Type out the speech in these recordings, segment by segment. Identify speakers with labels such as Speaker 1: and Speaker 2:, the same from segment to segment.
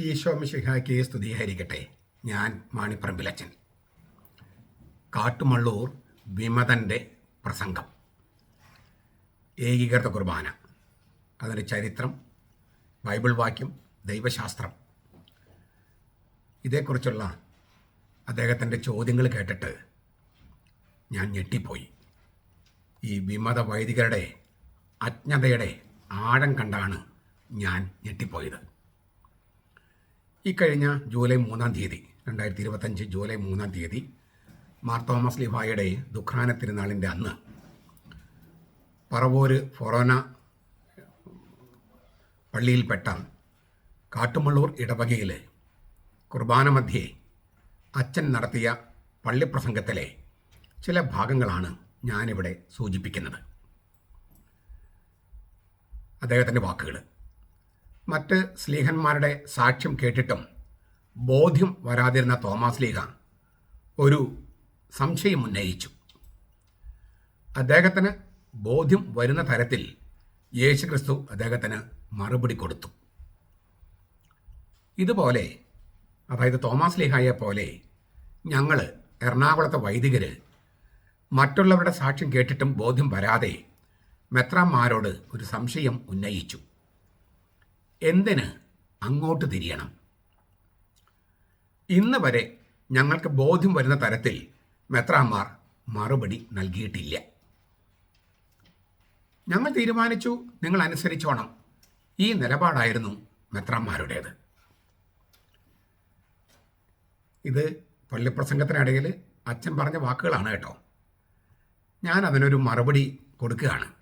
Speaker 1: ഈശോ മിശിഹായ്ക്ക് സ്തുതിയായിരിക്കട്ടെ. ഞാൻ മാണിപ്പറമ്പിലച്ചൻ. കാട്ടുമള്ളൂർ വിമതന്റെ പ്രസംഗം. ഏകീകൃത കുർബാന. അതിന്റെ ചരിത്രം ബൈബിൾ വാക്യം ദൈവശാസ്ത്രം. ഇതേക്കുറിച്ചുള്ള അദ്ദേഹത്തിന്റെ ചോദ്യങ്ങൾ കേട്ടിട്ട് ഞാൻ ഞെട്ടിപ്പോയി. ഈ വിമത വൈദികരുടെ അജ്ഞതയുടെ ആഴം കണ്ടാണ് ഞാൻ ഞെട്ടിപ്പോയത്. ഈ കഴിഞ്ഞ ജൂലൈ മൂന്നാം തീയതി രണ്ടായിരത്തി ഇരുപത്തഞ്ച് ജൂലൈ മൂന്നാം തീയതി മാർ തോമസ് ലിഫായുടെ ദുഃഖാന തിരുനാളിന്റെ അന്ന് പറവൂര് ഫൊറോന പള്ളിയിൽപ്പെട്ട കാട്ടുമള്ളൂർ ഇടവകയിൽ കുർബാന മധ്യേ അച്ഛൻ നടത്തിയ പള്ളിപ്രസംഗത്തിലെ ചില ഭാഗങ്ങളാണ് ഞാനിവിടെ സൂചിപ്പിക്കുന്നത്. അദ്ദേഹത്തിന്റെ വാക്കുകൾ മറ്റ് സ്ലീഹന്മാരുടെ സാക്ഷ്യം കേട്ടിട്ടും ബോധ്യം വരാതിരുന്ന തോമസ് ലീഹ ഒരു സംശയം ഉന്നയിച്ചു. അദ്ദേഹത്തിന് ബോധ്യം വരുന്ന തരത്തിൽ യേശുക്രിസ്തു അദ്ദേഹത്തിന് മറുപടി കൊടുത്തു. ഇതുപോലെ അതായത് തോമസ് ലീഹായെ പോലെ ഞങ്ങൾ എറണാകുളത്തെ വൈദികർ മറ്റുള്ളവരുടെ സാക്ഷ്യം കേട്ടിട്ടും ബോധ്യം വരാതെ മെത്രാന്മാരോട് ഒരു സംശയം ഉന്നയിച്ചു. എന്തിന് അങ്ങോട്ട് തിരിയണം? ഇന്ന് വരെ ഞങ്ങൾക്ക് ബോധ്യം വരുന്ന തരത്തിൽ മെത്രാന്മാർ മറുപടി നൽകിയിട്ടില്ല. ഞങ്ങൾ തീരുമാനിച്ചു നിങ്ങൾ അനുസരിച്ചോണം. ഈ നിലപാടായിരുന്നു മെത്രാന്മാരുടേത്. ഇത് പള്ളിപ്രസംഗത്തിനിടയിൽ അച്ഛൻ പറഞ്ഞ വാക്കുകളാണ് കേട്ടോ. ഞാൻ അതിനൊരു മറുപടി കൊടുക്കുകയാണ്.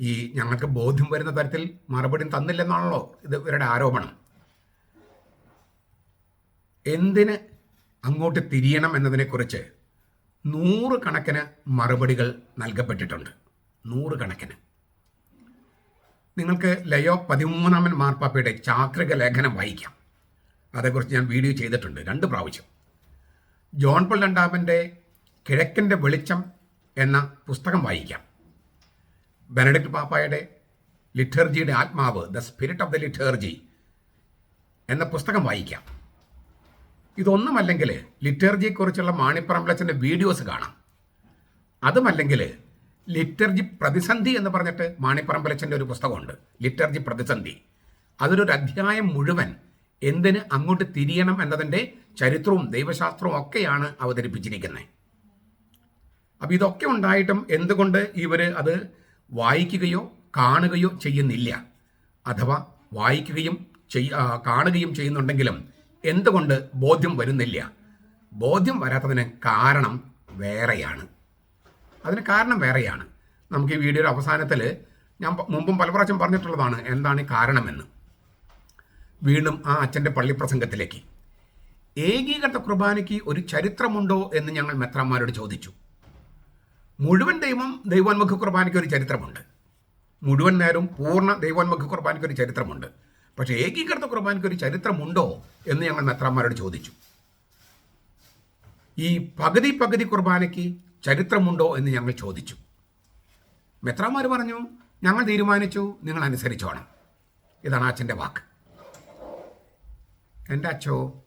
Speaker 1: ഈ ഞങ്ങൾക്ക് ബോധ്യം വരുന്ന തരത്തിൽ മറുപടി തന്നില്ലെന്നാണല്ലോ ഇത് ഇവരുടെ ആരോപണം. എന്തിന് അങ്ങോട്ട് തിരിയണം എന്നതിനെക്കുറിച്ച് നൂറുകണക്കിന് മറുപടികൾ നൽകപ്പെട്ടിട്ടുണ്ട്. നൂറുകണക്കിന്. നിങ്ങൾക്ക് ലയോ പതിമൂന്നാമൻ മാർപ്പാപ്പയുടെ ചാക്രിക ലേഖനം വായിക്കാം. അതേക്കുറിച്ച് ഞാൻ വീഡിയോ ചെയ്തിട്ടുണ്ട് രണ്ട് പ്രാവശ്യം. ജോൺ പോൾ രണ്ടാമന്റെ കിഴക്കിന്റെ വെളിച്ചം എന്ന പുസ്തകം വായിക്കാം. ബെനഡിക്ട് പാപ്പായുടെ ലിറ്റർജിയുടെ ആത്മാവ് the spirit of the liturgy എന്ന പുസ്തകം വായിക്കാം. ഇതൊന്നുമല്ലെങ്കിൽ ലിറ്റർജിയെക്കുറിച്ചുള്ള മാണിപ്പറമ്പിളച്ചന്റെ വീഡിയോസ് കാണാം. അതുമല്ലെങ്കിൽ ലിറ്റർജി പ്രതിസന്ധി എന്ന് പറഞ്ഞിട്ട് മാണിപ്പറമ്പലച്ചന്റെ ഒരു പുസ്തകമുണ്ട്. ലിറ്റർജി പ്രതിസന്ധി. അതിലൊരു അധ്യായം മുഴുവൻ എന്തിന് അങ്ങോട്ട് തിരിയണം എന്നതിന്റെ ചരിത്രവും ദൈവശാസ്ത്രവും ഒക്കെയാണ് അവതരിപ്പിച്ചിരിക്കുന്നത്. അപ്പോൾ ഇതൊക്കെ ഉണ്ടായിട്ടും എന്തുകൊണ്ട് ഇവർ അത് വായിക്കുകയോ കാണുകയോ ചെയ്യുന്നില്ല. അഥവാ വായിക്കുകയും കാണുകയും ചെയ്യുന്നുണ്ടെങ്കിലും എന്തുകൊണ്ട് ബോധ്യം വരുന്നില്ല? ബോധ്യം വരാത്തതിന് കാരണം വേറെയാണ്. അതിന് കാരണം വേറെയാണ്. നമുക്ക് ഈ വീഡിയോയുടെ അവസാനത്തിൽ ഞാൻ മുമ്പും പല പ്രാവശ്യം പറഞ്ഞിട്ടുള്ളതാണ് എന്താണ് കാരണമെന്ന്. വീണ്ടും ആ അച്ഛന്റെ പള്ളിപ്രസംഗത്തിലേക്ക് ഏകീകൃത കുർബാനയ്ക്ക് ഒരു ചരിത്രമുണ്ടോ എന്ന് ഞങ്ങൾ മെത്രാന്മാരോട് ചോദിച്ചു. മുഴുവൻ ദൈവം ദൈവോന്മുഖ കുർബാനയ്ക്ക് ഒരു ചരിത്രമുണ്ട്. മുഴുവൻ നേരം പൂർണ ദൈവോന്മുഖ കുർബാനയ്ക്ക് ഒരു ചരിത്രമുണ്ട്. പക്ഷേ ഏകീകൃത കുർബാനയ്ക്ക് ഒരു ചരിത്രമുണ്ടോ എന്ന് ഞങ്ങൾ മെത്രാന്മാരോട് ചോദിച്ചു. ഈ പകുതി പകുതി കുർബാനയ്ക്ക് ചരിത്രമുണ്ടോ എന്ന് ഞങ്ങൾ ചോദിച്ചു. മെത്രാന്മാർ പറഞ്ഞു ഞങ്ങൾ തീരുമാനിച്ചു നിങ്ങൾ അനുസരിച്ചോണം ഇതാണ് അച്ഛന്റെ വാക്ക്. എന്റെ അച്ഛോ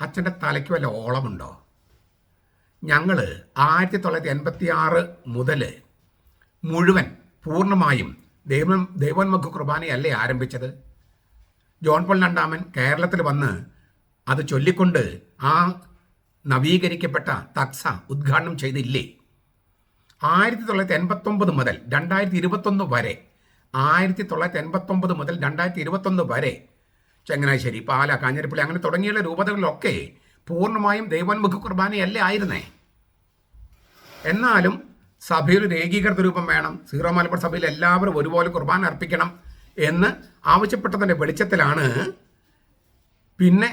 Speaker 1: അച്ഛന്റെ തലയ്ക്ക് വല്ല ഓളമുണ്ടോ? ഞങ്ങൾ ആയിരത്തി തൊള്ളായിരത്തി എൺപത്തി ആറ് മുതൽ മുഴുവൻ പൂർണമായും ദൈവം ദൈവോന്മുഖ കുർബാനയല്ലേ ആരംഭിച്ചത്? ജോൺ പോൾ രണ്ടാമൻ കേരളത്തിൽ വന്ന് അത് ചൊല്ലിക്കൊണ്ട് ആ നവീകരിക്കപ്പെട്ട തക്സ ഉദ്ഘാടനം ചെയ്തില്ലേ? ആയിരത്തി തൊള്ളായിരത്തി എൺപത്തൊമ്പത് മുതൽ രണ്ടായിരത്തി ഇരുപത്തൊന്ന് വരെ ആയിരത്തി തൊള്ളായിരത്തി എൺപത്തൊമ്പത് മുതൽ രണ്ടായിരത്തി ഇരുപത്തൊന്ന് വരെ ചങ്ങനാശ്ശേരി പാല കാഞ്ഞിരപ്പള്ളി അങ്ങനെ തുടങ്ങിയുള്ള രൂപതകളിലൊക്കെ പൂർണമായും ദൈവോന്മുഖ കുർബാനയല്ലേ ആയിരുന്നേ? എന്നാലും സഭയിൽ ഒരു ഏകീകൃത രൂപം വേണം. സീറോ മലബാർ സഭയിൽ എല്ലാവരും ഒരുപോലെ കുർബാന അർപ്പിക്കണം എന്ന് ആവശ്യപ്പെട്ടതിന്റെ വെളിച്ചത്തിലാണ് പിന്നെ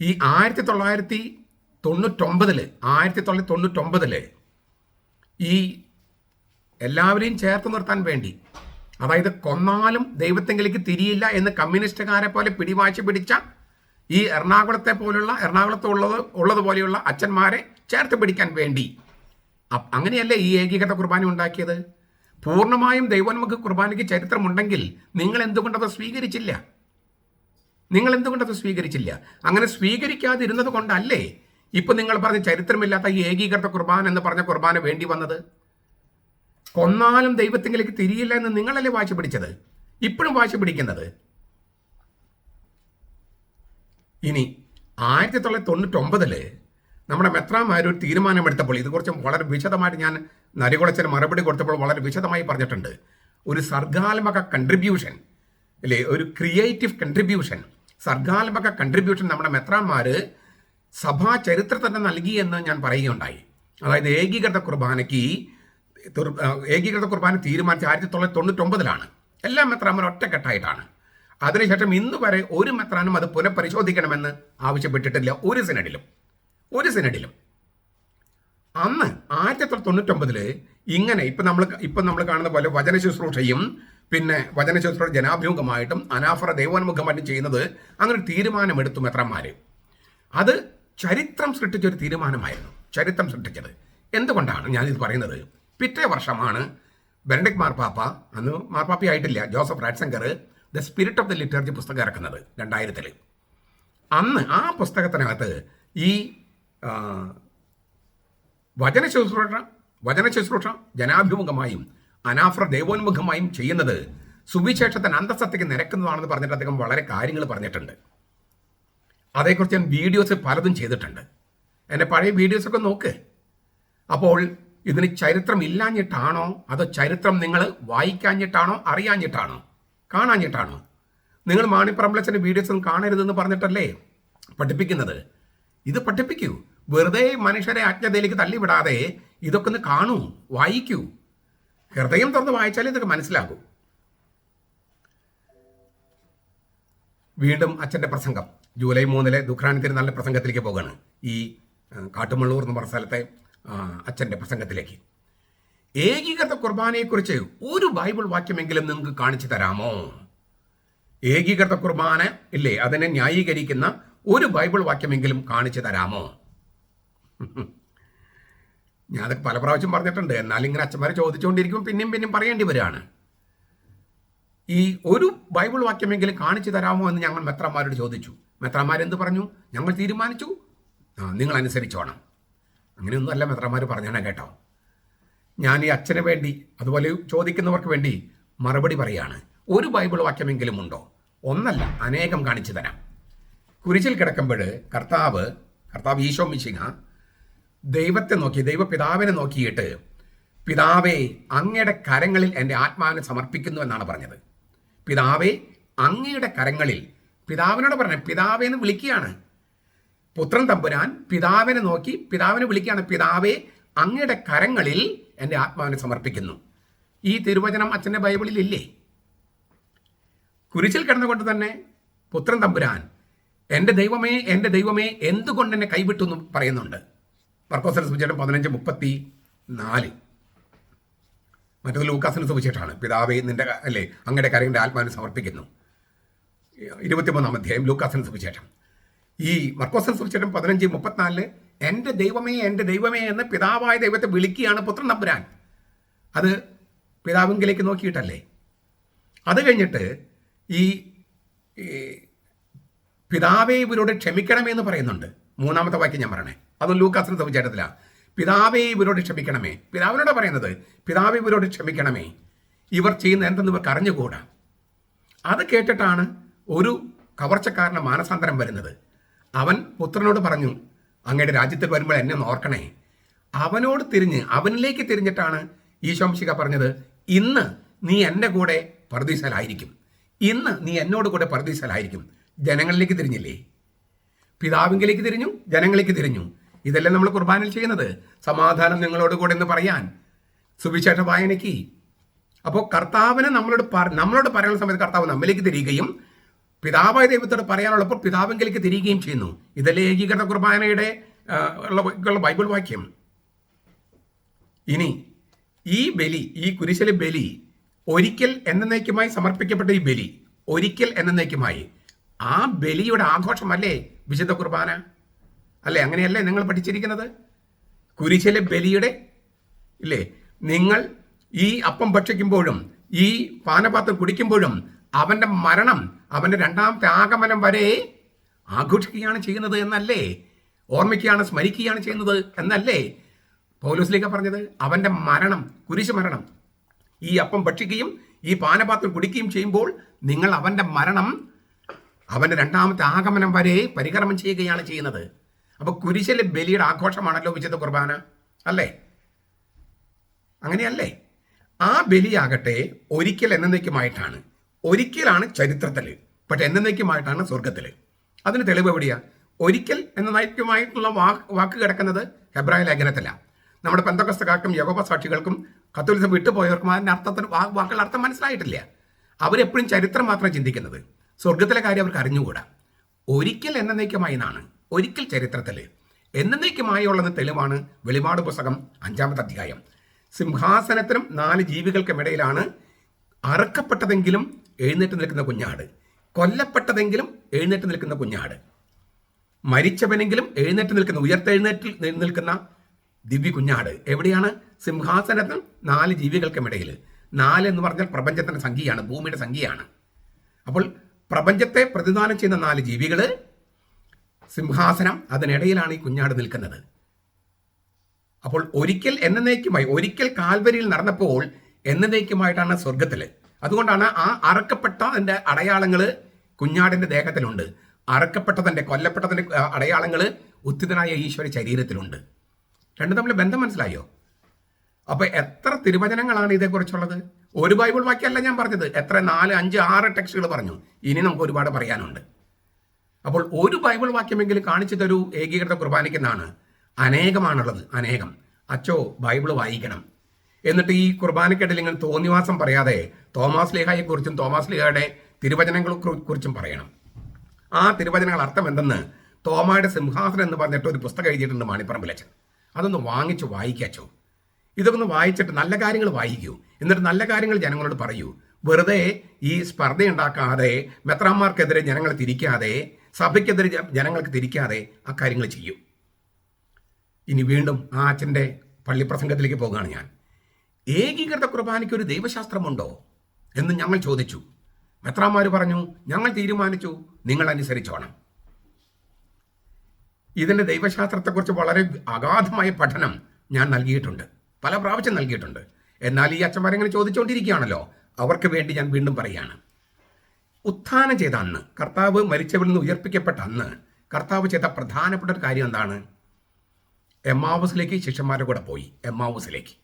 Speaker 1: ഈ ആയിരത്തി തൊള്ളായിരത്തി തൊണ്ണൂറ്റൊമ്പതിൽ ആയിരത്തി തൊള്ളായിരത്തി തൊണ്ണൂറ്റൊമ്പതിൽ ഈ എല്ലാവരെയും ചേർത്ത് നിർത്താൻ വേണ്ടി അതായത് കൊന്നാലും ദൈവത്തെങ്കിലേക്ക് തിരിയില്ല എന്ന് കമ്മ്യൂണിസ്റ്റുകാരെ പോലെ പിടിവാശി പിടിച്ച ഈ എറണാകുളത്തെ പോലുള്ള എറണാകുളത്ത് ഉള്ളത് ഉള്ളതുപോലെയുള്ള അച്ഛന്മാരെ ചേർത്ത് പിടിക്കാൻ വേണ്ടി അങ്ങനെയല്ലേ ഈ ഏകീകൃത കുർബാന ഉണ്ടാക്കിയത്? പൂർണമായും ദൈവോന്മുഖ കുർബാനയ്ക്ക് ചരിത്രമുണ്ടെങ്കിൽ നിങ്ങൾ എന്തുകൊണ്ടത് സ്വീകരിച്ചില്ല? നിങ്ങൾ എന്തുകൊണ്ടത് സ്വീകരിച്ചില്ല? അങ്ങനെ സ്വീകരിക്കാതിരുന്നത് കൊണ്ടല്ലേ ഇപ്പൊ നിങ്ങൾ പറഞ്ഞ ചരിത്രമില്ലാത്ത ഈ ഏകീകൃത കുർബാന എന്ന് പറഞ്ഞ കുർബാന വേണ്ടി വന്നത്? കൊന്നാലും ദൈവത്തിങ്കിലേക്ക് തിരിയില്ല എന്ന് നിങ്ങളല്ലേ വാശി പിടിച്ചത്? ഇപ്പോഴും വാശി പിടിക്കുന്നത്? ഇനി ആയിരത്തി തൊള്ളായിരത്തി തൊണ്ണൂറ്റൊമ്പതിൽ നമ്മുടെ മെത്രാമാർ ഒരു തീരുമാനമെടുത്തപ്പോൾ ഇത് കുറച്ച് വളരെ വിശദമായിട്ട് ഞാൻ നരികുളച്ചന് മറുപടി കൊടുത്തപ്പോൾ വളരെ വിശദമായി പറഞ്ഞിട്ടുണ്ട്. ഒരു സർഗാത്മക കൺട്രിബ്യൂഷൻ അല്ലേ? ഒരു ക്രിയേറ്റീവ് കൺട്രിബ്യൂഷൻ സർഗാത്മക കൺട്രിബ്യൂഷൻ നമ്മുടെ മെത്രാന്മാർ സഭാ ചരിത്രത്തിന് നൽകി എന്ന് ഞാൻ പറയുകയുണ്ടായി. അതായത് ഏകീകൃത കുർബാനയ്ക്ക് ഏകീകൃത കുർബാന തീരുമാനിച്ച ആയിരത്തി തൊള്ളായിരത്തി തൊണ്ണൂറ്റൊമ്പതിലാണ് എല്ലാ മെത്രാന്മാരും ഒറ്റക്കെട്ടായിട്ടാണ്. അതിനുശേഷം ഇന്ന് വരെ ഒരു മെത്രാനും അത് പുനഃപരിശോധിക്കണമെന്ന് ആവശ്യപ്പെട്ടിട്ടില്ല ഒരു സിനഡിലും ഒരു സിനഡിലും അന്ന് ആയിരത്തി തൊള്ളായിരത്തി തൊണ്ണൂറ്റൊമ്പതിൽ ഇങ്ങനെ ഇപ്പം നമ്മൾ ഇപ്പം നമ്മൾ കാണുന്ന പോലെ വചന ശുശ്രൂഷയും പിന്നെ വചന ശുശ്രൂഷ ജനാഭിമുഖമായിട്ടും അനാഫറ ദൈവോന്മുഖമായിട്ടും ചെയ്യുന്നത് അങ്ങനെ ഒരു തീരുമാനമെടുത്തു മെത്രന്മാർ അത് ചരിത്രം സൃഷ്ടിച്ച ഒരു തീരുമാനമായിരുന്നു. ചരിത്രം സൃഷ്ടിച്ചത്. എന്തുകൊണ്ടാണ് ഞാനിത് പറയുന്നത്? പിറ്റേ വർഷമാണ് ബെനഡിക് മാർപ്പാപ്പ അന്ന് മാർപ്പാപ്പി ആയിട്ടില്ല Joseph Ratzinger the spirit of the liturgy പുസ്തകം ഇറക്കുന്നത് രണ്ടായിരത്തിൽ അന്ന് ആ പുസ്തകത്തിനകത്ത് ഈ വചന ശുശ്രൂഷ വചന ശുശ്രൂഷ ജനാഭിമുഖമായും അനാഫ്ര ദൈവോന്മുഖമായും ചെയ്യുന്നത് സുവിശേഷത്തിന് അന്തസ്സത്തേക്ക് നിരക്കുന്നതാണെന്ന് പറഞ്ഞിട്ട് അദ്ദേഹം വളരെ കാര്യങ്ങൾ പറഞ്ഞിട്ടുണ്ട്. അതേക്കുറിച്ച് ഞാൻ വീഡിയോസ് പലതും ചെയ്തിട്ടുണ്ട്. എന്റെ പഴയ വീഡിയോസൊക്കെ നോക്ക്. അപ്പോൾ ഇതിന് ചരിത്രം ഇല്ലാഞ്ഞിട്ടാണോ? അതോ ചരിത്രം നിങ്ങൾ വായിക്കാഞ്ഞിട്ടാണോ? അറിയാഞ്ഞിട്ടാണോ? കാണാഞ്ഞിട്ടാണോ? നിങ്ങൾ മാണിപ്പറമ്പലച്ചന്റെ വീഡിയോസ് ഒന്നും കാണരുതെന്ന് പറഞ്ഞിട്ടല്ലേ പഠിപ്പിക്കുന്നത്? ഇത് പഠിപ്പിക്കൂ. വെറുതെ മനുഷ്യരെ അജ്ഞതയിലേക്ക് തള്ളിവിടാതെ ഇതൊക്കെ ഒന്ന് കാണൂ വായിക്കൂ. ഹൃദയം തുറന്ന് വായിച്ചാലേ ഇതൊക്കെ മനസ്സിലാകൂ. വീണ്ടും അച്ഛന്റെ പ്രസംഗം. ജൂലൈ മൂന്നിലെ ദുഃഖാനി തിരുനാളിന്റെ പ്രസംഗത്തിലേക്ക് പോവുകയാണ് ഈ കാട്ടുമള്ളൂർ എന്ന് പറഞ്ഞ സ്ഥലത്തെ അച്ഛന്റെ പ്രസംഗത്തിലേക്ക്. ഏകീകൃത കുർബാനയെക്കുറിച്ച് ഒരു ബൈബിൾ വാക്യമെങ്കിലും നിങ്ങൾക്ക് കാണിച്ചു തരാമോ? ഏകീകൃത കുർബാന ഇല്ലേ? അതിനെ ന്യായീകരിക്കുന്ന ഒരു ബൈബിൾ വാക്യമെങ്കിലും കാണിച്ചു തരാമോ? ഞാനതൊക്കെ പല പ്രാവശ്യം പറഞ്ഞിട്ടുണ്ട്. എന്നാലും ഇങ്ങനെ അച്ഛന്മാരെ ചോദിച്ചുകൊണ്ടിരിക്കും പിന്നെയും പിന്നെയും പറയേണ്ടി വരികയാണ്. ഈ ഒരു ബൈബിൾ വാക്യമെങ്കിലും കാണിച്ചു തരാമോ എന്ന് ഞങ്ങൾ മെത്രന്മാരോട് ചോദിച്ചു. മെത്രന്മാർ എന്ത് പറഞ്ഞു? ഞങ്ങൾ തീരുമാനിച്ചു. ആ നിങ്ങൾ അനുസരിച്ചോണം അങ്ങനെയൊന്നുമല്ല മെത്രന്മാർ പറഞ്ഞാണ് കേട്ടോ. ഞാൻ ഈ അച്ഛന് വേണ്ടി അതുപോലെ ചോദിക്കുന്നവർക്ക് വേണ്ടി മറുപടി പറയാണ്. ഒരു ബൈബിൾ വാക്യമെങ്കിലും ഉണ്ടോ? ഒന്നല്ല അനേകം കാണിച്ചു തരാം. കുരിശിൽ കിടക്കുമ്പോൾ കർത്താവ് കർത്താവ് ഈശോ മിശിഹ ദൈവത്തെ നോക്കി ദൈവപിതാവിനെ നോക്കിയിട്ട് പിതാവേ അങ്ങയുടെ കരങ്ങളിൽ എന്റെ ആത്മാവിനെ സമർപ്പിക്കുന്നു എന്നാണ് പറഞ്ഞത്. പിതാവേ അങ്ങയുടെ കരങ്ങളിൽ പിതാവിനോട് പറഞ്ഞ പിതാവേ എന്ന് വിളിക്കുകയാണ്. പുത്രൻ തമ്പുരാൻ പിതാവിനെ നോക്കി പിതാവിനെ വിളിക്കുകയാണ് പിതാവേ അങ്ങയുടെ കരങ്ങളിൽ എന്റെ ആത്മാവിനെ സമർപ്പിക്കുന്നു. ഈ തിരുവചനം അച്ഛന്റെ ബൈബിളിൽ ഇല്ലേ കുരിശിൽ കിടന്നുകൊണ്ട് തന്നെ പുത്രൻ തമ്പുരാൻ എന്റെ ദൈവമേ എന്റെ ദൈവമേ എന്തുകൊണ്ട് എന്നെ കൈവിട്ടു എന്ന് പറയുന്നുണ്ട്? മർക്കോസൽ സുവിശേഷം പതിനഞ്ച് മുപ്പത്തി നാല് മറ്റത് ലൂക്കാസിന് സുവിശേഷമാണ്. പിതാവേ നിന്റെ അല്ലേ അങ്ങയുടെ കരയുടെ ആത്മാവിനെ സമർപ്പിക്കുന്നു. ഇരുപത്തിമൂന്നാം അധ്യായം ലൂക്കാസിന് സുവിശേഷം. ഈ മർക്കോസിന് സുവിശേഷം പതിനഞ്ച് മുപ്പത്തിനാലിൽ എന്റെ ദൈവമേ എന്റെ ദൈവമേ എന്ന് പിതാവായ ദൈവത്തെ വിളിക്കുകയാണ് പുത്രൻ നമ്പുരാൻ. അത് പിതാവിങ്കിലേക്ക് നോക്കിയിട്ടല്ലേ? അത് കഴിഞ്ഞിട്ട് ഈ പിതാവേ ഇവരോട് ക്ഷമിക്കണമേ എന്ന് പറയുന്നുണ്ട്. മൂന്നാമത്തെ വാക്യം ഞാൻ പറയണേ. അതും ലൂക്കാസിന് സവിചേട്ടത്തില പിതാവെ ഇവരോട് ക്ഷമിക്കണമേ. പിതാവിനോട് പറയുന്നത്? പിതാവെ ഇവരോട് ക്ഷമിക്കണമേ. ഇവർ ചെയ്യുന്ന എന്തെന്ന് ഇവർക്ക് അറിഞ്ഞുകൂടാ. അത് കേട്ടിട്ടാണ് ഒരു കവർച്ചക്കാരന് മാനസാന്തരം വരുന്നത്. അവൻ പുത്രനോട് പറഞ്ഞു അങ്ങയുടെ രാജ്യത്തിൽ വരുമ്പോൾ എന്നെ ഓർക്കണേ. അവനോട് തിരിഞ്ഞ് അവനിലേക്ക് തിരിഞ്ഞിട്ടാണ് ഈശോംശിക പറഞ്ഞത് ഇന്ന് നീ എന്റെ കൂടെ പർദീസലായിരിക്കും. ഇന്ന് നീ എന്നോട് കൂടെ പർദീസലായിരിക്കും. ജനങ്ങളിലേക്ക് തിരിഞ്ഞില്ലേ? പിതാവിങ്കിലേക്ക് തിരിഞ്ഞു ജനങ്ങളിലേക്ക് തിരിഞ്ഞു. ഇതെല്ലാം നമ്മൾ കുർബാനയിൽ ചെയ്യുന്നത്. സമാധാനം നിങ്ങളോട് കൂടെ എന്ന് പറയാൻ. സുവിശേഷ വായനയ്ക്ക്. അപ്പോൾ കർത്താവിനെ നമ്മളോട് നമ്മളോട് പറയാനുള്ള സമയത്ത് കർത്താവ് നമ്മിലേക്ക് തിരികുകയും പിതാവായ ദൈവത്തോട് പറയാനുള്ളപ്പോൾ പിതാവിങ്കിലേക്ക് തിരികുകയും ചെയ്യുന്നു. ഇതല്ലേ ഏകീകൃത കുർബാനയുടെ ഉള്ള ബൈബിൾ വാക്യം. ഇനി ഈ ബലി ഈ കുരിശിലെ ബലി ഒരിക്കൽ എന്നേക്കുമായി സമർപ്പിക്കപ്പെട്ട ഈ ബലി ഒരിക്കൽ എന്നേക്കുമായി ആ ബലിയുടെ ആഘോഷമല്ലേ? വിശുദ്ധ കുർബാന? അല്ലേ? അങ്ങനെയല്ലേ നിങ്ങൾ പഠിച്ചിരിക്കുന്നത്? കുരിശിലെ ബലിയുടെ? ഇല്ലേ? നിങ്ങൾ ഈ അപ്പം ഭക്ഷിക്കുമ്പോഴും ഈ പാനപാത്രം കുടിക്കുമ്പോഴും അവന്റെ മരണം അവന്റെ രണ്ടാമത്തെ ആഗമനം വരെ ആഘോഷിക്കുകയാണ് ചെയ്യുന്നത് എന്നല്ലേ? ഓർമ്മിക്കുകയാണ് സ്മരിക്കുകയാണ് ചെയ്യുന്നത് എന്നല്ലേ? പൗലോസ്ലിക പറഞ്ഞത് അവന്റെ മരണം കുരിശ് മരണം. ഈ അപ്പം ഭക്ഷിക്കുകയും ഈ പാനപാത്രം കുടിക്കുകയും ചെയ്യുമ്പോൾ നിങ്ങൾ അവന്റെ മരണം അവന്റെ രണ്ടാമത്തെ ആഗമനം വരെ പരിക്രമം ചെയ്യുകയാണ് ചെയ്യുന്നത്. അപ്പോൾ കുരിശിലെ ബലിയുടെ ആഘോഷമാണല്ലോ വിശുദ്ധ കുർബാന. അല്ലേ? അങ്ങനെയല്ലേ? ആ ബലിയാകട്ടെ ഒരിക്കൽ എന്നേക്കുമായിട്ടാണ്. ഒരിക്കലാണ് ചരിത്രത്തിൽ പക്ഷെ എന്നേക്കുമായിട്ടാണ് സ്വർഗത്തിൽ അതിന് തെളിവ് എവിടെയാ? ഒരിക്കൽ എന്നേക്കുമായിട്ടുള്ള വാക്ക് വാക്ക് കിടക്കുന്നത് ഹെബ്രായ ലേഖനത്തിലാണ് നമ്മുടെ പെന്തക്കസ്തകാർക്കും യോഗോപ സാക്ഷികൾക്കും കത്തോലിസം വിട്ടുപോയവർക്കും അതിന്റെ അർത്ഥത്തിന് വാക്കുകളുടെ അർത്ഥം മനസ്സിലായിട്ടില്ല. അവരെപ്പോഴും ചരിത്രം മാത്രം ചിന്തിക്കുന്നത്. സ്വർഗത്തിലെ കാര്യം അവർക്ക് അറിഞ്ഞുകൂടാ. ഒരിക്കൽ എന്നേക്കുമായി എന്നാണ് ഒരിക്കൽ ചരിത്രത്തിൽ എന്നേക്കുമായുള്ളത് തെളിവാണ് വെളിപാട് പുസ്തകം അഞ്ചാമത്തെ അധ്യായം. സിംഹാസനത്തിനും നാല് ജീവികൾക്കും ഇടയിലാണ് അറക്കപ്പെട്ടതെങ്കിലും എഴുന്നേറ്റ് നിൽക്കുന്ന കുഞ്ഞാട് കൊല്ലപ്പെട്ടതെങ്കിലും എഴുന്നേറ്റ് നിൽക്കുന്ന കുഞ്ഞാട് മരിച്ചവനെങ്കിലും എഴുന്നേറ്റ് നിൽക്കുന്ന ഉയർത്തെഴുന്നേറ്റിൽ നിൽക്കുന്ന ദിവ്യ കുഞ്ഞാട് എവിടെയാണ്? സിംഹാസനത്തിൽ നാല് ജീവികൾക്കുമിടയിൽ നാല് എന്ന് പറഞ്ഞാൽ പ്രപഞ്ചത്തിന്റെ സംഖ്യയാണ് ഭൂമിയുടെ സംഖ്യയാണ്. അപ്പോൾ പ്രപഞ്ചത്തെ പ്രതിദാനം ചെയ്യുന്ന നാല് ജീവികൾ സിംഹാസനം അതിനിടയിലാണ് ഈ കുഞ്ഞാട് നിൽക്കുന്നത്. അപ്പോൾ ഒരിക്കൽ എന്നേക്കുമായി ഒരിക്കൽ കാൽവരിയിൽ നടന്നപ്പോൾ എന്നേക്കുമായിട്ടാണ് സ്വർഗത്തിൽ അതുകൊണ്ടാണ് ആ അറക്കപ്പെട്ടതിന്റെ അടയാളങ്ങൾ കുഞ്ഞാടിന്റെ ദേഹത്തിലുണ്ട്. അറക്കപ്പെട്ടതിന്റെ കൊല്ലപ്പെട്ടതിന്റെ അടയാളങ്ങൾ ഉത്തിതനായ ഈശ്വര ശരീരത്തിലുണ്ട്. രണ്ടും തമ്മിൽ ബന്ധം മനസ്സിലായോ? അപ്പോൾ എത്ര തിരുവചനങ്ങളാണ് ഇതേക്കുറിച്ചുള്ളത്? ഒരു ബൈബിൾ വാക്യമല്ല ഞാൻ പറഞ്ഞത്. എത്ര? നാല് അഞ്ച് ആറ് ടെക്സ്റ്റുകൾ പറഞ്ഞു. ഇനി നമുക്ക് ഒരുപാട് പറയാനുണ്ട്. അപ്പോൾ ഒരു ബൈബിൾ വാക്യമെങ്കിലും കാണിച്ചു തരൂ ഏകീകൃത കുർബാനയ്ക്കെന്നാണ്. അനേകമാണുള്ളത് അനേകം. അച്ചോ ബൈബിൾ വായിക്കണം. എന്നിട്ട് ഈ കുർബാനയ്ക്കിടയിൽ ഇങ്ങനെ തോന്നിവാസം പറയാതെ തോമാസ് ലേഹായെ കുറിച്ചും തോമാസ് ലേഹയുടെ തിരുവചനങ്ങളെ കുറിച്ചും പറയണം. ആ തിരുവചനങ്ങൾ അർത്ഥം എന്തെന്ന് തോമായുടെ സിംഹാസനം എന്ന് പറഞ്ഞിട്ട് ഒരു പുസ്തകം എഴുതിയിട്ടുണ്ട് മാണിപ്പറമ്പിലച്ചൻ അതൊന്ന് വാങ്ങിച്ച് വായിക്കാച്ചോ ഇതൊക്കെ ഒന്ന് വായിച്ചിട്ട് നല്ല കാര്യങ്ങൾ വായിക്കൂ. എന്നിട്ട് നല്ല കാര്യങ്ങൾ ജനങ്ങളോട് പറയൂ. വെറുതെ ഈ സ്പർദ്ധ ഉണ്ടാക്കാതെ മെത്രാന്മാർക്കെതിരെ ജനങ്ങളെ തിരിക്കാതെ സഭയ്ക്കെതിരെ ജനങ്ങൾക്ക് തിരിക്കാതെ ആ കാര്യങ്ങൾ ചെയ്യൂ. ഇനി വീണ്ടും ആ അച്ഛന്റെ പള്ളിപ്രസംഗത്തിലേക്ക് പോകുകയാണ് ഞാൻ. ഏകീകൃത കുർബാനയ്ക്ക് ഒരു ദൈവശാസ്ത്രമുണ്ടോ എന്ന് ഞങ്ങൾ ചോദിച്ചു. മെത്രാന്മാർ പറഞ്ഞു ഞങ്ങൾ തീരുമാനിച്ചു നിങ്ങൾ അനുസരിച്ചോണം. ഇതിന്റെ ദൈവശാസ്ത്രത്തെക്കുറിച്ച് വളരെ അഗാധമായ പഠനം ഞാൻ നൽകിയിട്ടുണ്ട്. പല പ്രാവശ്യം നൽകിയിട്ടുണ്ട്. എന്നാൽ ഈ അച്ഛന്മാരെങ്ങനെ ചോദിച്ചുകൊണ്ടിരിക്കുകയാണല്ലോ അവർക്ക് വേണ്ടി ഞാൻ വീണ്ടും പറയുകയാണ് ഉത്ഥാനം ചെയ്ത അന്ന് കർത്താവ് മരിച്ചവരിൽ നിന്ന് ഉയർപ്പിക്കപ്പെട്ട അന്ന് കർത്താവ് ചെയ്ത പ്രധാനപ്പെട്ട ഒരു കാര്യം എന്താണ്? എമ്മാവൂസിലേക്ക് ശിഷ്യന്മാരുടെ കൂടെ പോയി. എമ്മാവൂസിലേക്ക്.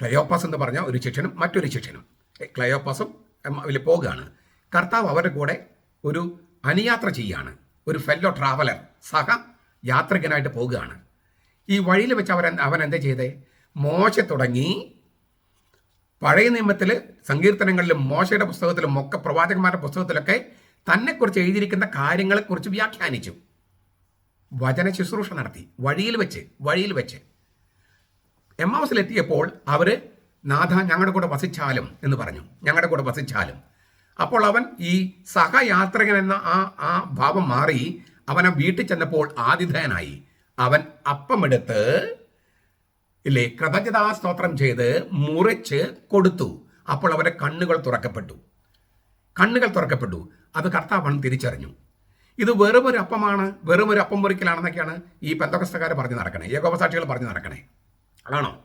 Speaker 1: ക്ലയോപ്പാസ് എന്ന് പറഞ്ഞ ഒരു ശിക്ഷനും മറ്റൊരു ശിക്ഷനും ക്ലയോപ്പാസും അതിൽ പോകുകയാണ്. കർത്താവ് അവരുടെ കൂടെ ഒരു അനുയാത്ര ചെയ്യുകയാണ് ഒരു ഫെല്ലോ ട്രാവലർ സഹ യാത്രികനായിട്ട് പോകുകയാണ്. ഈ വഴിയിൽ വെച്ച് അവൻ അവൻ എന്താ ചെയ്തേ? മോശ തുടങ്ങി പഴയ നിയമത്തിൽ സങ്കീർത്തനങ്ങളിലും മോശയുടെ പുസ്തകത്തിലും ഒക്കെ പ്രവാചകന്മാരുടെ പുസ്തകത്തിലൊക്കെ തന്നെക്കുറിച്ച് എഴുതിയിരിക്കുന്ന കാര്യങ്ങളെക്കുറിച്ച് വ്യാഖ്യാനിച്ചു. വചന ശുശ്രൂഷ നടത്തി. വഴിയിൽ വെച്ച് വഴിയിൽ വെച്ച്. എം ഹൗസിലെത്തിയപ്പോൾ അവർ നാഥ ഞങ്ങളുടെ കൂടെ വസിച്ചാലും എന്ന് പറഞ്ഞു. ഞങ്ങളുടെ കൂടെ വസിച്ചാലും. അപ്പോൾ അവൻ ഈ സഹയാത്രികൻ എന്ന ആ ആ ഭാവം മാറി അവനെ വീട്ടിൽ ചെന്നപ്പോൾ ആതിഥേയനായി. അവൻ അപ്പമെടുത്ത് ഇല്ലേ? കൃതജ്ഞതാ സ്തോത്രം ചെയ്ത് മുറിച്ച് കൊടുത്തു. അപ്പോൾ അവരുടെ കണ്ണുകൾ തുറക്കപ്പെട്ടു. കണ്ണുകൾ തുറക്കപ്പെട്ടു. അത് കർത്താവാണ് തിരിച്ചറിഞ്ഞു. ഇത് വെറും ഒരു അപ്പമാണ്. വെറും ഒരു അപ്പം മുറിക്കലാണെന്നൊക്കെയാണ് ഈ പെന്തകസ്തക്കാർ പറഞ്ഞു നടക്കണേ. ഏകോപസാക്ഷികൾ പറഞ്ഞു നടക്കണേ. ആണോ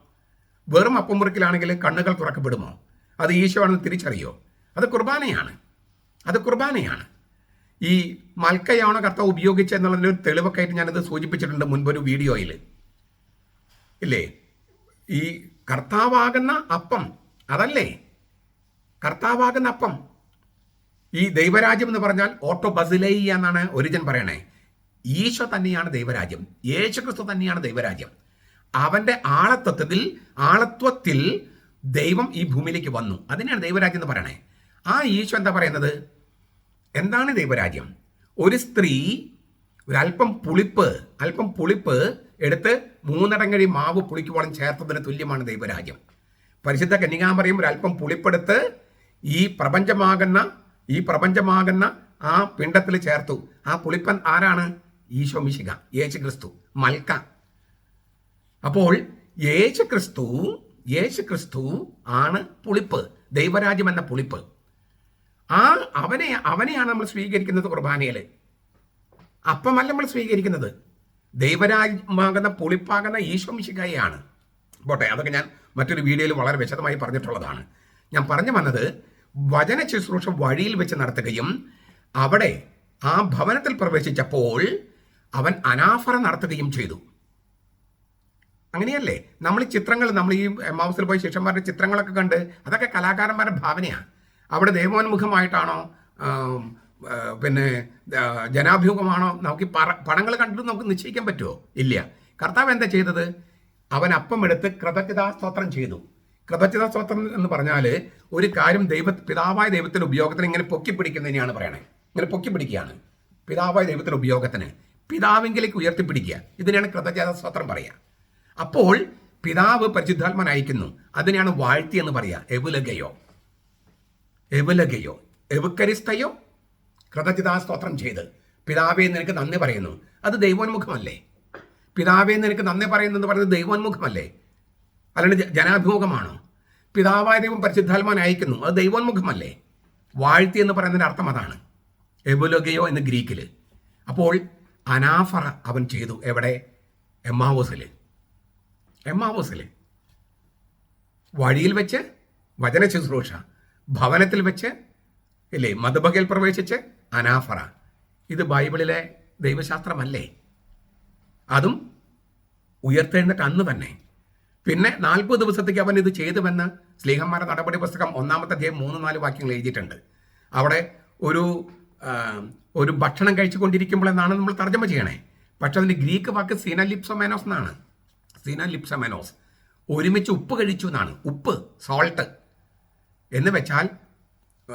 Speaker 1: വെറും അപ്പം മുറിക്കലാണെങ്കിൽ കണ്ണുകൾ തുറക്കപ്പെടുമോ? അത് ഈശോയാണെന്ന് തിരിച്ചറിയോ? അത് കുർബാനയാണ്. അത് കുർബാനയാണ്. ഈ മൽക്കയാണോ കർത്താവ് ഉപയോഗിച്ചെന്നുള്ളതിന്റെ ഒരു തെളിവൊക്കെ ആയിട്ട് ഞാനത് സൂചിപ്പിച്ചിട്ടുണ്ട് മുൻപൊരു വീഡിയോയിൽ. ഇല്ലേ? ഈ കർത്താവാകുന്ന അപ്പം അതല്ലേ? കർത്താവാകുന്ന അപ്പം ഈ ദൈവരാജ്യം എന്ന് പറഞ്ഞാൽ ഓട്ടോ ബസിലൈ എന്നാണ് ഒരിജൻ പറയണേ. ഈശോ തന്നെയാണ് ദൈവരാജ്യം. യേശുക്രിസ്തു തന്നെയാണ് ദൈവരാജ്യം. അവന്റെ ആളത്വത്തിൽ ആളത്വത്തിൽ ദൈവം ഈ ഭൂമിയിലേക്ക് വന്നു. അതിനെയാണ് ദൈവരാജ്യം എന്ന് പറയണേ. ആ ഈശോ എന്താ പറയുന്നത്? എന്താണ് ദൈവരാജ്യം? ഒരു സ്ത്രീ ഒരല്പം പുളിപ്പ് അല്പം പുളിപ്പ് എടുത്ത് മൂന്നടങ്ങഴി മാവ് പുളിക്കുവോളം ചേർത്തതിന് തുല്യമാണ് ദൈവരാജ്യം. പരിശുദ്ധ കന്യകാമറിയും ഒരല്പം പുളിപ്പെടുത്ത് ഈ പ്രപഞ്ചമാകുന്ന ഈ പ്രപഞ്ചമാകുന്ന ആ പിണ്ടത്തിൽ ചേർത്തു. ആ പുളിപ്പൻ ആരാണ്? ഈശോ മിശിക യേശു ക്രിസ്തു മൽക്ക. അപ്പോൾ യേശു ക്രിസ്തു യേശു ക്രിസ്തു ആണ് പുളിപ്പ് ദൈവരാജ്യം എന്ന പുളിപ്പ്. ആ അവനെ അവനെയാണ് നമ്മൾ സ്വീകരിക്കുന്നത് കുർബാനയിൽ. അപ്പമല്ല നമ്മൾ സ്വീകരിക്കുന്നത്. ദൈവരാജ്യമാകുന്ന പുളിപ്പാകുന്ന ഈശോമിശികായാണ് പോട്ടെ അതൊക്കെ ഞാൻ മറ്റൊരു വീഡിയോയിൽ വളരെ വിശദമായി പറഞ്ഞിട്ടുള്ളതാണ്. ഞാൻ പറഞ്ഞു വന്നത് വചന ശുശ്രൂഷ വഴിയിൽ വെച്ച് നടത്തുകയും അവിടെ ആ ഭവനത്തിൽ പ്രവേശിച്ചപ്പോൾ അവൻ അനാഫറ നടത്തുകയും ചെയ്തു. അങ്ങനെയല്ലേ? നമ്മൾ ചിത്രങ്ങൾ നമ്മൾ ഈ മൗസിൽ പോയി ശിഷ്യന്മാരുടെ ചിത്രങ്ങളൊക്കെ കണ്ട് അതൊക്കെ കലാകാരന്മാരുടെ ഭാവനയാണ് അവിടെ ദൈവോന്മുഖമായിട്ടാണോ പിന്നെ ജനാഭിമുഖമാണോ? നമുക്ക് പടങ്ങൾ കണ്ടിട്ട് നമുക്ക് നിശ്ചയിക്കാൻ പറ്റുമോ ഇല്ല. കർത്താവ് എന്താ ചെയ്തത്? അവൻ അപ്പം എടുത്ത് കൃതജ്ഞതാസ്തോത്രം ചെയ്തു. കൃതജ്ഞതാ സ്തോത്രം എന്ന് പറഞ്ഞാൽ ഒരു കാര്യം ദൈവ പിതാവായ ദൈവത്തിന്റെ ഉപയോഗത്തിന് ഇങ്ങനെ പൊക്കി പിടിക്കുന്നതിനെയാണ് പറയണേ. ഇങ്ങനെ പൊക്കി പിടിക്കുകയാണ്. പിതാവായ ദൈവത്തിന്റെ ഉപയോഗത്തിന്. പിതാവിങ്കിലേക്ക് ഉയർത്തിപ്പിടിക്കുക. ഇതിനെയാണ് കൃതജ്ഞതാസ്തോത്രം പറയുക. അപ്പോൾ പിതാവ് പരിശുദ്ധാത്മൻ അയക്കുന്നു അതിനെയാണ് വാഴ്ത്തി എന്ന് പറയുക. എവുലകയോ എവുലകയോ എവുക്കരിസ്തയോ കൃതജ്ഞതാസ്തോത്രം ചെയ്ത്. പിതാവേ നിനക്ക് നന്ദി പറയുന്നു. അത് ദൈവോന്മുഖമല്ലേ? പിതാവേ നിനക്ക് നന്ദി പറയുന്നു എന്ന് പറയുന്നത് ദൈവോന്മുഖമല്ലേ? അല്ലാണ്ട് ജനാഭിമുഖമാണോ? പിതാവായ ദൈവം പരിശുദ്ധാത്മാൻ അയക്കുന്നു. അത് ദൈവോന്മുഖമല്ലേ? വാഴ്ത്തി എന്ന് പറയുന്നതിന്റെ അർത്ഥം അതാണ്. എബുലൊഗയോ എന്ന് ഗ്രീക്കിൽ അപ്പോൾ അനാഫറ അവൻ ചെയ്തു. എവിടെ? എമ്മാവോസിൽ എമ്മാവോസിൽ വഴിയിൽ വെച്ച് വചന ശുശ്രൂഷ. ഭവനത്തിൽ വെച്ച് ഇല്ലേ മതബകയിൽ പ്രവേശിച്ച് അനാഫറ. ഇത് ബൈബിളിലെ ദൈവശാസ്ത്രമല്ലേ? അതും ഉയർത്തെഴുന്നിട്ട് അന്ന് തന്നെ. പിന്നെ നാൽപ്പത് ദിവസത്തേക്ക് അവൻ ഇത് ചെയ്തുവെന്ന് സ്ലീഹന്മാരുടെ നടപടി പുസ്തകം ഒന്നാമത്തെ അധ്യായം മൂന്ന് നാല് വാക്യങ്ങൾ എഴുതിയിട്ടുണ്ട്. അവിടെ ഒരു ഒരു ഭക്ഷണം കഴിച്ചുകൊണ്ടിരിക്കുമ്പോൾ എന്നാണ് നമ്മൾ തർജമ ചെയ്യണേ. പക്ഷെ അതിന്റെ ഗ്രീക്ക് വാക്ക് സീന ലിപ്സോമേനോസ് എന്നാണ്. സീന ലിപ്സോമേനോസ് ഒരുമിച്ച് ഉപ്പ് കഴിച്ചു എന്നാണ്. ഉപ്പ് സോൾട്ട് എന്ന് വെച്ചാൽ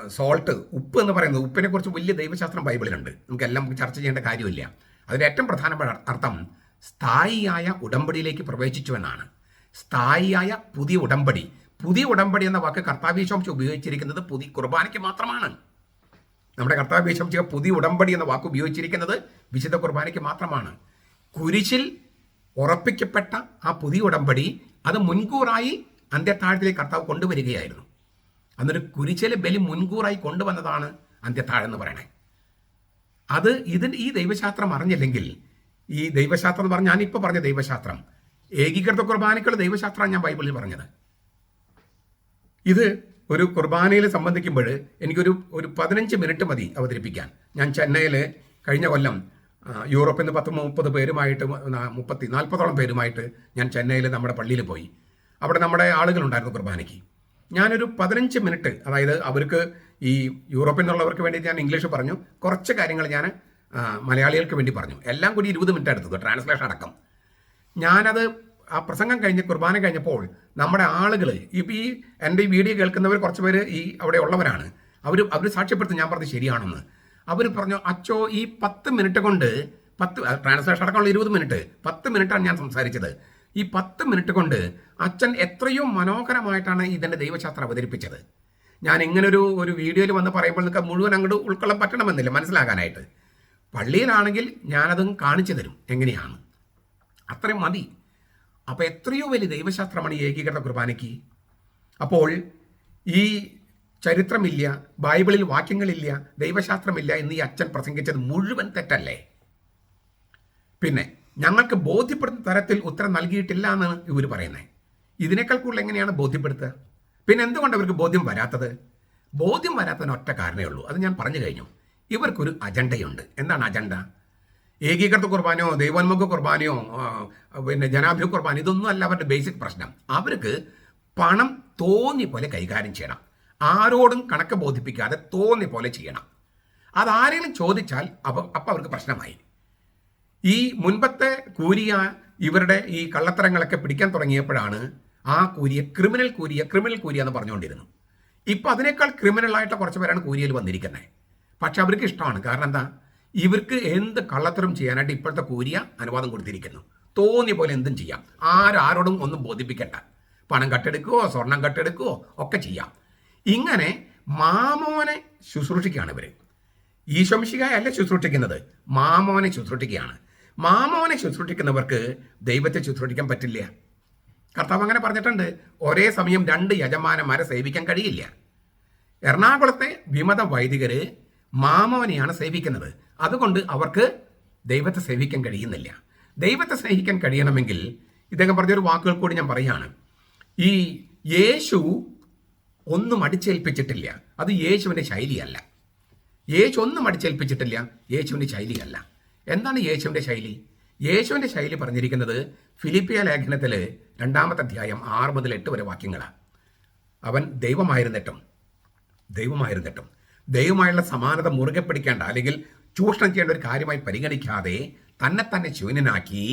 Speaker 1: സോൾട്ട് ഉപ്പ് എന്ന് പറയുന്നത് ഉപ്പിനെ കുറിച്ച് വലിയ ദൈവശാസ്ത്രം ബൈബിളിലുണ്ട്. നമുക്കെല്ലാം നമുക്ക് ചർച്ച ചെയ്യേണ്ട കാര്യമില്ല. അതിന്റെ ഏറ്റവും പ്രധാനപ്പെട്ട അർത്ഥം സ്ഥായിയായ ഉടമ്പടിയിലേക്ക് പ്രവേശിച്ചു എന്നാണ് സ്ഥായിയായ പുതിയ ഉടമ്പടി. പുതിയ ഉടമ്പടി എന്ന വാക്ക് കർത്താവീശംശ ഉപയോഗിച്ചിരിക്കുന്നത് പുതിയ കുർബാനയ്ക്ക് മാത്രമാണ്. നമ്മുടെ കർത്താവീശംശ പുതിയ ഉടമ്പടി എന്ന വാക്ക് ഉപയോഗിച്ചിരിക്കുന്നത് വിശുദ്ധ കുർബാനയ്ക്ക് മാത്രമാണ്. കുരിശിൽ ഉറപ്പിക്കപ്പെട്ട ആ പുതിയ ഉടമ്പടി അത് മുൻകൂറായി അന്ത്യത്താഴത്തിലേക്ക് കർത്താവ് കൊണ്ടുവരികയായിരുന്നു. അന്നൊരു കുരിശിലെ ബലി മുൻകൂറായി കൊണ്ടുവന്നതാണ് അന്ത്യത്താഴെന്ന് പറയണേ. അത് ഇതിന് ഈ ദൈവശാസ്ത്രം അറിഞ്ഞില്ലെങ്കിൽ ഈ ദൈവശാസ്ത്രം എന്ന് പറഞ്ഞാൽ ഞാനിപ്പോൾ പറഞ്ഞ ദൈവശാസ്ത്രം ഏകീകൃത കുർബാനയ്ക്കുള്ള ദൈവശാസ്ത്രമാണ് ഞാൻ ബൈബിളിൽ പറഞ്ഞത്. ഇത് ഒരു കുർബാനയിൽ സംബന്ധിക്കുമ്പോൾ എനിക്കൊരു ഒരു പതിനഞ്ച് മിനിറ്റ് മതി അവതരിപ്പിക്കാൻ. ഞാൻ ചെന്നൈയിൽ കഴിഞ്ഞ കൊല്ലം യൂറോപ്പിൽ നിന്ന് പത്ത് മുപ്പത് പേരുമായിട്ട് മുപ്പത്തി നാൽപ്പതോളം പേരുമായിട്ട് ഞാൻ ചെന്നൈയിൽ നമ്മുടെ പള്ളിയിൽ പോയി. അവിടെ നമ്മുടെ ആളുകളുണ്ടായിരുന്നു കുർബാനയ്ക്ക്. ഞാനൊരു പതിനഞ്ച് മിനിറ്റ് അതായത് അവർക്ക് ഈ യൂറോപ്പിൽ നിന്നുള്ളവർക്ക് വേണ്ടി ഞാൻ ഇംഗ്ലീഷ് പറഞ്ഞു. കുറച്ച് കാര്യങ്ങൾ ഞാൻ മലയാളികൾക്ക് വേണ്ടി പറഞ്ഞു. എല്ലാം കൂടി ഇരുപത് മിനിറ്റ് എടുത്തത് ട്രാൻസ്ലേഷൻ അടക്കം. ഞാനത് ആ പ്രസംഗം കഴിഞ്ഞ് കുർബാന കഴിഞ്ഞപ്പോൾ നമ്മുടെ ആളുകൾ ഇപ്പം ഈ എന്റെ ഈ വീഡിയോ കേൾക്കുന്നവർ കുറച്ച് പേര് ഈ അവിടെ ഉള്ളവരാണ്. അവർ അവർ സാക്ഷ്യപ്പെടുത്തി ഞാൻ പറഞ്ഞത് ശരിയാണെന്ന്. അവർ പറഞ്ഞു അച്ചോ ഈ പത്ത് മിനിറ്റ് കൊണ്ട് പത്ത് ട്രാൻസ്ലേഷൻ അടക്കമുള്ള ഇരുപത് മിനിറ്റ് പത്ത് മിനിറ്റാണ് ഞാൻ സംസാരിച്ചത്. ഈ പത്ത് മിനിറ്റ് കൊണ്ട് അച്ഛൻ എത്രയോ മനോഹരമായിട്ടാണ് ഇതിന്റെ ദൈവശാസ്ത്രം അവതരിപ്പിച്ചത്. ഞാൻ ഇങ്ങനൊരു ഒരു വീഡിയോയിൽ വന്ന് പറയുമ്പോൾ നിങ്ങൾക്ക് മുഴുവൻ അങ്ങോട്ട് ഉൾക്കൊള്ളാൻ പറ്റണമെന്നില്ല മനസ്സിലാകാനായിട്ട്. പള്ളിയിലാണെങ്കിൽ ഞാനതും കാണിച്ചു തരും എങ്ങനെയാണ്. അത്രയും മതി. അപ്പോൾ എത്രയോ വലിയ ദൈവശാസ്ത്രമാണ് ഈ ഏകീകൃത കുർബാനയ്ക്ക്. അപ്പോൾ ഈ ചരിത്രമില്ല ബൈബിളിൽ വാക്യങ്ങളില്ല ദൈവശാസ്ത്രമില്ല എന്ന് ഈ അച്ഛൻ പ്രസംഗിച്ചത് മുഴുവൻ തെറ്റല്ലേ? പിന്നെ ഞങ്ങൾക്ക് ബോധ്യപ്പെടുന്ന തരത്തിൽ ഉത്തരം നൽകിയിട്ടില്ല എന്നാണ് ഇവർ പറയുന്നത് ഇതിനേക്കാൾ കൂടുതൽ എങ്ങനെയാണ് ബോധ്യപ്പെടുത്തുക? പിന്നെ എന്തുകൊണ്ട് അവർക്ക് ബോധ്യം വരാത്തത്? ബോധ്യം വരാത്തതിന് ഒറ്റ കാരണമേ ഉള്ളൂ. അത് ഞാൻ പറഞ്ഞു കഴിഞ്ഞു. ഇവർക്കൊരു അജണ്ടയുണ്ട്. എന്താണ് അജണ്ട? ഏകീകൃത കുർബാനയോ ദൈവോന്മുഖ കുർബാനയോ പിന്നെ ജനാഭ്യ കുർബാന ഇതൊന്നും അല്ല അവരുടെ ബേസിക് പ്രശ്നം. അവർക്ക് പണം തോന്നി പോലെ കൈകാര്യം ചെയ്യണം. ആരോടും കണക്ക് ബോധിപ്പിക്കാതെ തോന്നി പോലെ ചെയ്യണം. അതാരെങ്കിലും ചോദിച്ചാൽ അപ്പം അപ്പം അവർക്ക് പ്രശ്നമായി. ഈ മുൻപത്തെ കൂരിയ ഇവരുടെ ഈ കള്ളത്തരങ്ങളൊക്കെ പിടിക്കാൻ തുടങ്ങിയപ്പോഴാണ് ആ curia criminal curia criminal curia എന്ന് പറഞ്ഞുകൊണ്ടിരുന്നു. ഇപ്പം അതിനേക്കാൾ ക്രിമിനൽ ആയിട്ട് കുറച്ച് പേരാണ് കൂരിയയിൽ വന്നിരിക്കുന്നത് പക്ഷെ അവർക്ക് ഇഷ്ടമാണ്. കാരണം എന്താ? ഇവർക്ക് എന്ത് കള്ളത്തരം ചെയ്യാനായിട്ട് ഇപ്പോഴത്തെ കൂരിയ അനുവാദം കൊടുത്തിരിക്കുന്നു. തോന്നിയ പോലെ എന്തും ചെയ്യാം. ആരാരോടും ഒന്നും ബോധിപ്പിക്കണ്ട. പണം കട്ടെടുക്കുകയോ സ്വർണം കട്ടെടുക്കുകയോ ഒക്കെ ചെയ്യാം. ഇങ്ങനെ മാമോനെ ശുശ്രൂഷിക്കുകയാണ് ഇവർ ഈശോമിശികായല്ല ശുശ്രൂഷിക്കുന്നത്? മാമോനെ ശുശ്രൂഷിക്കുകയാണ്. മാമോനെ ശുശ്രൂഷിക്കുന്നവർക്ക് ദൈവത്തെ ശുശ്രൂഷിക്കാൻ പറ്റില്ല. കർത്താവ് അങ്ങനെ പറഞ്ഞിട്ടുണ്ട് ഒരേ സമയം രണ്ട് യജമാനന്മാരെ സേവിക്കാൻ കഴിയില്ല. എറണാകുളത്തെ വിമത വൈദികര് മാമോനെയാണ് സേവിക്കുന്നത്. അതുകൊണ്ട് അവർക്ക് ദൈവത്തെ സേവിക്കാൻ കഴിയുന്നില്ല. ദൈവത്തെ സ്നേഹിക്കാൻ കഴിയണമെങ്കിൽ ഇദ്ദേഹം പറഞ്ഞൊരു വാക്കുകൾ കൂടി ഞാൻ പറയാണ്. ഈ യേശു ഒന്നും അടിച്ചേൽപ്പിച്ചിട്ടില്ല. അത് യേശുവിന്റെ ശൈലിയല്ല. യേശു ഒന്നും അടിച്ചേൽപ്പിച്ചിട്ടില്ല. യേശുവിന്റെ ശൈലിയല്ല. എന്താണ് യേശുവിന്റെ ശൈലി? യേശുവിന്റെ ശൈലി പറഞ്ഞിരിക്കുന്നത് ഫിലിപ്പിയ ലേഖനത്തിൽ രണ്ടാമത്തെ അധ്യായം ആറ് മുതൽ എട്ട് വരെ വാക്യങ്ങളാണ് അവൻ ദൈവമായിരുന്നിട്ടും ദൈവമായിരുന്നിട്ടും ദൈവമായുള്ള സമാനത മുറുകെ പിടിക്കേണ്ട അല്ലെങ്കിൽ ചൂഷണം ചെയ്യേണ്ട ഒരു കാര്യമായി പരിഗണിക്കാതെ തന്നെ തന്നെ ശൂന്യനാക്കി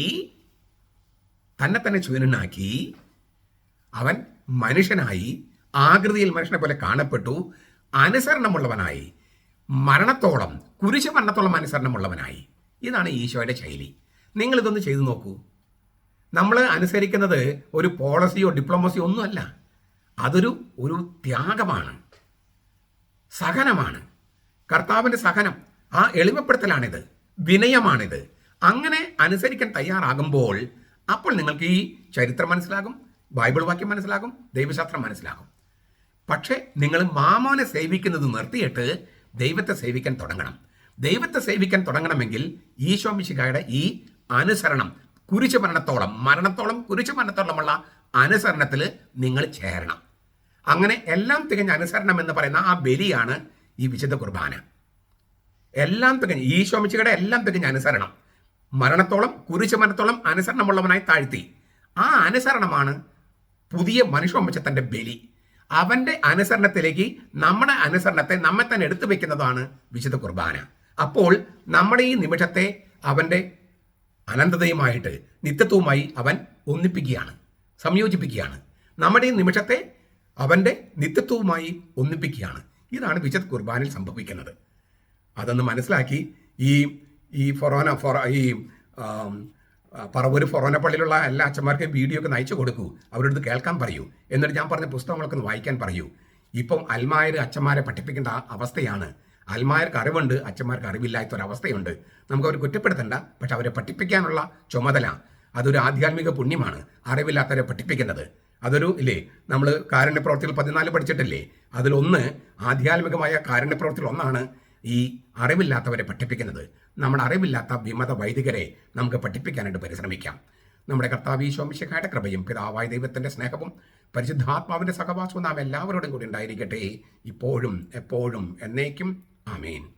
Speaker 1: തന്നെ തന്നെ ശൂന്യനാക്കി അവൻ മനുഷ്യനായി ആകൃതിയിൽ മനുഷ്യനെ പോലെ കാണപ്പെട്ടു അനുസരണമുള്ളവനായി മരണത്തോളം കുരിശ് മരണത്തോളം അനുസരണമുള്ളവനായി. ഇതാണ് ഈശോയുടെ ശൈലി. നിങ്ങളിതൊന്ന് ചെയ്തു നോക്കൂ. നമ്മൾ അനുസരിക്കുന്നത് ഒരു പോളിസിയോ ഡിപ്ലോമസിയോ ഒന്നുമല്ല. അതൊരു ഒരു ത്യാഗമാണ്. സഹനമാണ്. കർത്താവിന്റെ സഹനം ആ എളിമപ്പെടുത്തലാണിത്. വിനയമാണിത്. അങ്ങനെ അനുസരിക്കാൻ തയ്യാറാകുമ്പോൾ അപ്പോൾ നിങ്ങൾക്ക് ഈ ചരിത്രം മനസ്സിലാകും ബൈബിൾ വാക്യം മനസ്സിലാകും ദൈവശാസ്ത്രം മനസ്സിലാകും. പക്ഷേ നിങ്ങൾ മാമോനെ സേവിക്കുന്നത് നിർത്തിയിട്ട് ദൈവത്തെ സേവിക്കാൻ തുടങ്ങണം. ദൈവത്തെ സേവിക്കാൻ തുടങ്ങണമെങ്കിൽ ഈശോ മിശിഹായുടെ ഈ അനുസരണം കുരിശു മരണത്തോളം മരണത്തോളം കുരിശു മരണത്തോളമുള്ള അനുസരണത്തിൽ നിങ്ങൾ ചേരണം. അങ്ങനെ എല്ലാം തികഞ്ഞ അനുസരണം എന്ന് പറയുന്ന ആ ബലിയാണ് ഈ വിശുദ്ധ കുർബാന. എല്ലാം തികഞ്ഞ ഈശോ മിശിഖയുടെ എല്ലാം തികഞ്ഞ അനുസരണം മരണത്തോളം കുരിശു മരണത്തോളം അനുസരണമുള്ളവനായി താഴ്ത്തി. ആ അനുസരണമാണ് പുതിയ മനുഷ്യവംശത്തിന്റെ ബലി. അവന്റെ അനുസരണത്തിലേക്ക് നമ്മുടെ അനുസരണത്തെ നമ്മെ തന്നെ എടുത്തു വെക്കുന്നതാണ് വിശുദ്ധ കുർബാന. അപ്പോൾ നമ്മുടെ ഈ നിമിഷത്തെ അവന്റെ അനന്തതയുമായിട്ട് നിത്യത്വവുമായി അവൻ ഒന്നിപ്പിക്കുകയാണ് സംയോജിപ്പിക്കുകയാണ്. നമ്മുടെ ഈ നിമിഷത്തെ അവന്റെ നിത്യത്വവുമായി ഒന്നിപ്പിക്കുകയാണ്. ഇതാണ് വിശദ് കുർബാനിൽ സംഭവിക്കുന്നത്. അതൊന്ന് മനസ്സിലാക്കി ഈ ഈ ഫൊറോന ഫൊറ ഈ പറവൂർ ഫൊറോന പള്ളിയിലുള്ള എല്ലാ അച്ഛന്മാർക്കും വീഡിയോ ഒക്കെ നയിച്ചു കൊടുക്കൂ. അവരോട് കേൾക്കാൻ പറയൂ. എന്നിട്ട് ഞാൻ പറഞ്ഞ പുസ്തകങ്ങളൊക്കെ ഒന്ന് വായിക്കാൻ പറയൂ. ഇപ്പം അൽമായർ അച്ഛന്മാരെ പഠിപ്പിക്കേണ്ട അവസ്ഥയാണ്. അൽമായർക്ക് അറിവുണ്ട് അച്ഛന്മാർക്ക് അറിവില്ലാത്ത ഒരു അവസ്ഥയുണ്ട് നമുക്ക് അവർ കുറ്റപ്പെടുത്തണ്ട പക്ഷെ അവരെ പഠിപ്പിക്കാനുള്ള ചുമതല അതൊരു ആധ്യാത്മിക പുണ്യമാണ്. അറിവില്ലാത്തവരെ പഠിപ്പിക്കുന്നത്. അതൊരു ഇല്ലേ നമ്മൾ കാരുണ്യപ്രവർത്തികൾ പതിനാല് പഠിച്ചിട്ടില്ലേ? അതിലൊന്ന് ആധ്യാത്മികമായ കാരുണ്യപ്രവർത്തികൾ ഒന്നാണ് ഈ അറിവില്ലാത്തവരെ പഠിപ്പിക്കുന്നത്. നമ്മുടെ അറിവില്ലാത്ത വിമത വൈദികരെ നമുക്ക് പഠിപ്പിക്കാനായിട്ട് പരിശ്രമിക്കാം. നമ്മുടെ കർത്താവ് ഈശോമിശക്കായുടെ കൃപയും പിതാവായ ദൈവത്തിന്റെ സ്നേഹവും പരിശുദ്ധാത്മാവിന്റെ സഹവാസവും നാം എല്ലാവരോടും കൂടി ഉണ്ടായിരിക്കട്ടെ. ഇപ്പോഴും എപ്പോഴും എന്നേക്കും I mean,